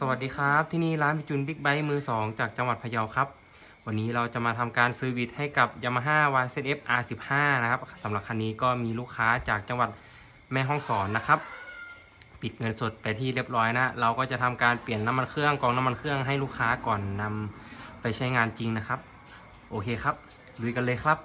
สวัสดีครับ ที่นี่ร้านพิจุนบิ๊กไบค์มือ 2 จากจังหวัดพะเยาครับ วันนี้เราจะมาทำการซื้อวิทให้กับ Yamaha YZF R15 นะครับสำหรับคันนี้ก็มีลูกค้าจากจังหวัดแม่ฮ่องสอนนะครับ ปิดเงินสดไปที่เรียบร้อยนะ เราก็จะทำการเปลี่ยนน้ำมันเครื่องกองน้ำมันเครื่องให้ลูกค้าก่อนนำไปใช้งานจริงนะครับ โอเคครับลุยกันเลยครับ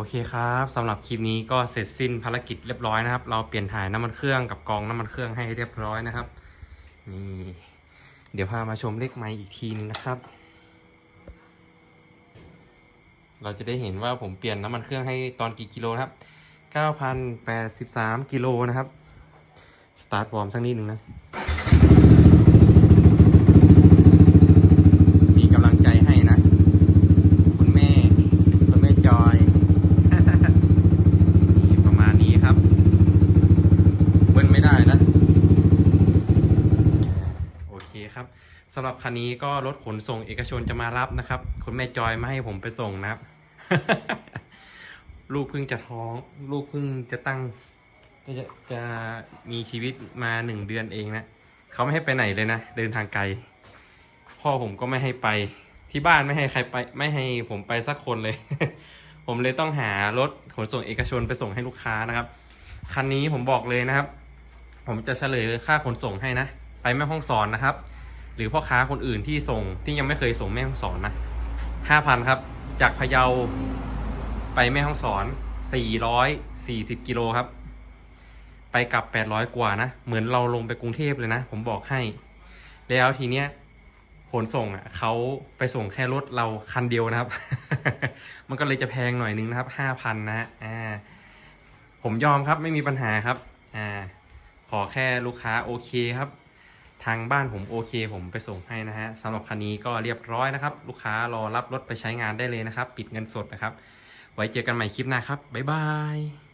โอเคครับสำหรับคลิปนี้ก็เสร็จสิ้นภารกิจเรียบร้อยนะครับ เราเปลี่ยนถ่ายน้ำมันเครื่องกับกองน้ำมันเครื่องให้เรียบร้อยนะครับนี่เดี๋ยวพามาชมเลขไม้อีกทีนึงนะครับ เราจะได้เห็นว่าผมเปลี่ยนน้ำมันเครื่องให้ตอนกี่กิโลครับ9,083กิโลนะครับ สตาร์ทวอร์มสักนิดหนึ่งนะ มีกำลังใจให้นะ คุณแม่ คุณแม่จอย นี่ประมาณนี้ครับ เบิ้ลไม่ได้นะ โอเคครับสำหรับคันนี้ก็รถขนส่งเอกชนจะมารับนะครับ คุณแม่จอยมาให้ผมไปส่งนะครับ ลูกเพิ่งจะท้อง ลูกเพิ่งจะตั้ง จะจะมีชีวิตมาหนึ่งเดือนเองนะเขาไม่ให้ไปไหนเลยนะ เดินทางไกล พ่อผมก็ไม่ให้ไปที่บ้านไม่ให้ใครไป ไม่ให้ผมไปสักคนเลย ผมเลยต้องหารถขนส่งเอกชนไปส่งให้ลูกค้านะครับ คันนี้ผมบอกเลยนะครับ ผมจะเฉลยค่าขนส่งให้นะ ไปแม่ห้องสอนนะครับ หรือพ่อค้าคนอื่นที่ส่งที่ยังไม่เคยส่งแม่ห้องสอนนะห้าพันครับ จากพะเยาไปแม่ห้องสอนสี่ร้อยสี่สิบกิโลครับ ไปกลับแปดร้อยกว่านะ เหมือนเราลงไปกรุงเทพเลยนะ ผมบอกให้ แล้วทีเนี้ยขนส่งอะเขาไปส่งแค่รถเราคันเดียวนะครับ มันก็เลยจะแพงหน่อยนึงนะครับห้าพันนะฮะอ่าผมยอมครับไม่มีปัญหาครับอ่าขอแค่ลูกค้าโอเคครับ ทางบ้านผมโอเค ผมไปส่งให้นะฮะสำหรับคันนี้ก็เรียบร้อยนะครับ ลูกค้ารอรับรถไปใช้งานได้เลยนะครับ ปิดเงินสดนะครับ ไว้เจอกันใหม่คลิปหน้าครับบ๊ายบาย